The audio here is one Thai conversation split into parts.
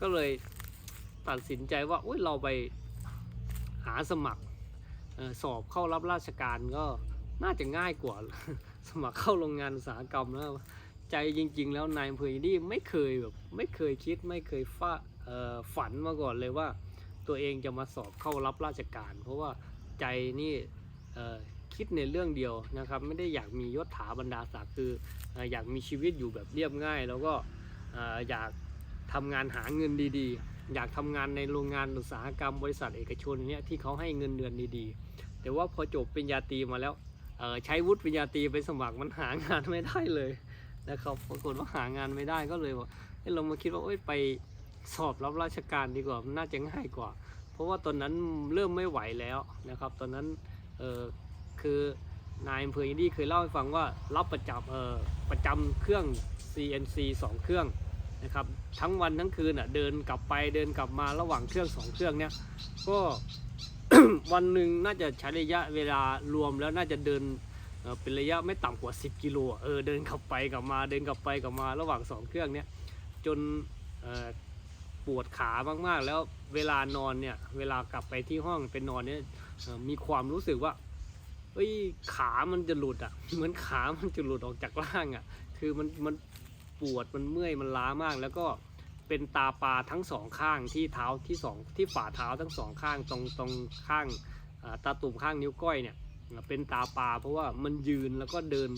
ก็เลยตัดสินใจว่าอุ้ยเราไปหาสมัครออสอบเข้ารับราชการก็น่าจะง่ายกว่า สมัครเข้าโรงงานอุตสาหกรรมแล้วใจจริง ๆ แล้วนายอำเภอนดี้ไม่เคยแบบไม่เคยคิดไม่เคยฟ้าฝันมาก่อนเลยว่า ตัวเองจะมาสอบเข้ารับราชการ เพราะว่าใจนี่คิดในเรื่องเดียวนะครับ ไม่ได้อยากมียศถาบรรดาศักดิ์คือออยากมีชีวิตอยู่แบบเรียบง่าย แล้วก็เอ่ออยาก ทำงานหาเงินดีๆ อยากทำงานในโรงงานอุตสาหกรรมบริษัทเอกชนเนี่ยที่เขาให้เงินเดือนดีๆ แต่ว่าพอจบปริญญาตรีมาแล้วใช้วุฒิปริญญาตรีไปสมัครมันหางานไม่ได้เลยนะครับปรากฏว่าหางานไม่ได้ก็เลยว่าเอ้เรามาคิดว่าเอ้ยไปสอบรับราชการดีกว่ามันน่าจะง่ายกว่า เพราะว่าตอนนั้นเริ่มไม่ไหวแล้วนะครับ ตอนนั้นเออคือนายอำเภออินดี้เคยเล่าให้ฟังว่ารับประจำเออประจำเครื่อง CNC 2 เครื่อง นะครับทั้งวันทั้งคืนอะเดินกลับไปเดินกลับมาระหว่างเครื่องสองเครื่องเนี้ยก็วันหนึ่งน่าจะใช้ระยะเวลารวมแล้วน่าจะเดินเป็นระยะไม่ต่ำกว่า 10 กิโลเออเดินกลับไปกลับมาเดินกลับไปกลับมาระหว่างสองเครื่องเนี้ยจนปวดขามากๆ แล้วเวลานอนเนี่ยเวลากลับไปที่ห้องไปนอนเนี่ยมีความรู้สึกว่าเอ้ยขามันจะหลุดอะเหมือนขามันจะหลุดออกจากร่างอะคือมันมัน ปวดมันเมื่อยมันล้ามาก แล้วก็เป็นตาปลาทั้งสองข้างที่เท้าที่สองที่ฝ่าเท้าทั้งสองข้างตรงตรงข้างตาตุ่มข้างนิ้วก้อยเนี่ยเป็นตาปลาเพราะว่ามันยืนแล้วก็เดิน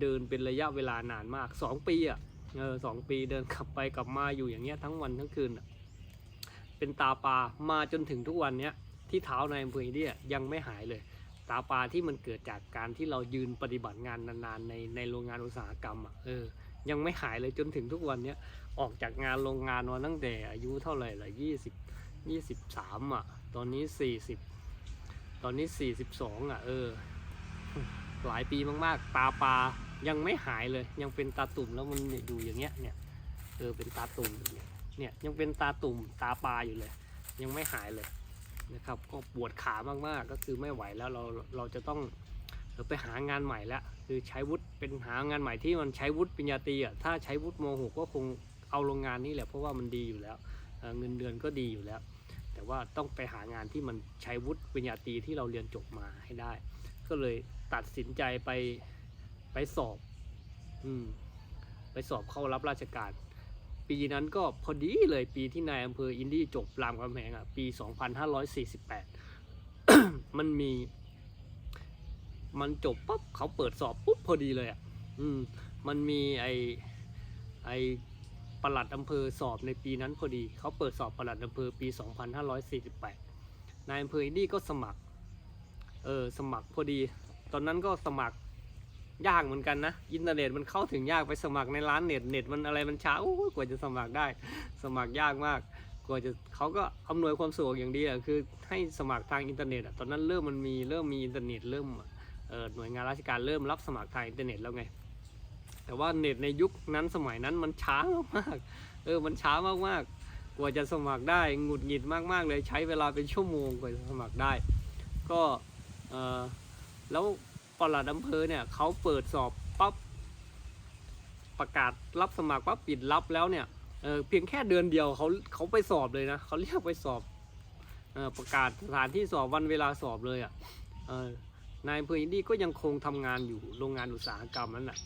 เดินเป็นระยะเวลานานมากสองปีอะเออสองปีเดินกลับไปกลับมาอยู่อย่างเงี้ยทั้งวันทั้งคืนเป็นตาปลามาจนถึงทุกวันเนี้ยที่เท้าในอำเภออินเดียยังไม่หายเลย ตาปลาที่มันเกิดจากการที่เรายืนปฏิบัติงานนานๆในในโรงงานอุตสาหกรรมอะเออ ยังไม่หายเลยจนถึงทุกวันเนี้ยออกจากงานโรงงานมาตั้งแต่อายุเท่าไหร่ละยี่สิบยี่สิบสามอะ ตอนนี้สี่สิบตอนนี้สี่สิบสองอะ เออ หลายปีมากๆ ตาปลายังไม่หายเลย ยังเป็นตาตุ่มแล้วมันอยู่อย่างเงี้ยเนี่ยเออเป็นตาตุ่มอยู่เนี่ยเนี่ยยังเป็นตาตุ่มตาปลาอยู่เลย ยังไม่หายเลยนะครับ ก็ปวดขามากๆก็คือไม่ไหวแล้วเราเราจะต้อง เอ่อไปหางานใหม่แล้วคือใช้วุฒิเป็นหางานใหม่ที่มันใช้วุฒิปริญญาตรีอะถ้าใช้วุฒิมหกก็คงเอาโรงงานนี้แหละเพราะว่ามันดีอยู่แล้วเเงินเดือนก็ดีอยู่แล้ว แต่ว่าต้องไปหางานที่มันใช้วุฒิปริญญาตรีที่เราเรียนจบมาให้ได้ ก็เลยตัดสินใจไปไปสอบ อืม ไปสอบเข้ารับราชการ ปีนั้นก็พอดีเลยปีที่นายอำเภออินดี้จบรามคำแหงอะปี 2548 มันมี มันจบปุ๊บเขาเปิดสอบปุ๊บพอดีเลยอะอืมมันมีไอไอปลัดอำเภอสอบในปีนั้นพอดี เขาเปิดสอบปลัดอำเภอปี 2548 นายอำเภออินดี้ก็สมัคร เออสมัครพอดี ตอนนั้นก็สมัครยากเหมือนกันนะ อินเทอร์เน็ตมันเข้าถึงยากไปสมัครในร้านเน็ตเน็ตมันอะไรมันช้ากว่าจะสมัครได้ สมัครยากมาก กว่าจะเขาก็อำนวยความสะดวกอย่างดีอะคือให้สมัครทางอินเทอร์เน็ตอะตอนนั้นเริ่มมันมีเริ่มมีอินเทอร์เน็ตเริ่ม หน่วยงานราชการเริ่มรับสมัครทางอินเทอร์เน็ตแล้วไง แต่ว่าเน็ตในยุคนั้นสมัยนั้นมันช้ามากๆเออมันช้ามากๆ กว่าจะสมัครได้หงุดหงิดมากๆ เลยใช้เวลาเป็นชั่วโมงกว่าจะสมัครได้ ก็เออแล้วปลัดอำเภอเนี่ยเขาเปิดสอบปั๊บประกาศรับสมัครปั๊บปิดรับแล้วเนี่ยเออเพียงแค่เดือนเดียวเขาเขาไปสอบเลยนะเขาเรียกไปสอบออประกาศสถานที่สอบวันเวลาสอบเลยอะ่ะเออ นายอำเภออินดี้ก็ยังคงทำงานอยู่โรงงานอุตสาหกรรมนั้นแหละ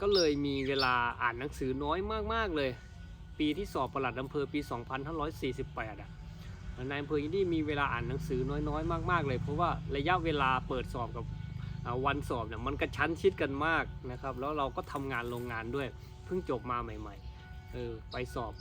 ก็เลยมีเวลาอ่านหนังสือน้อยมากๆเลย ปีที่สอบประหลัดอำเภอปี 2548อะนายอำเภออินดี้มีเวลาอ่านหนังสือน้อยๆมากๆเลย เพราะว่าระยะเวลาเปิดสอบกับวันสอบเนี่ยมันกระชั้นชิดกันมากนะครับแล้วเราก็ทำงานโรงงานด้วย เพิ่งจบมาใหม่ๆเออไปสอบ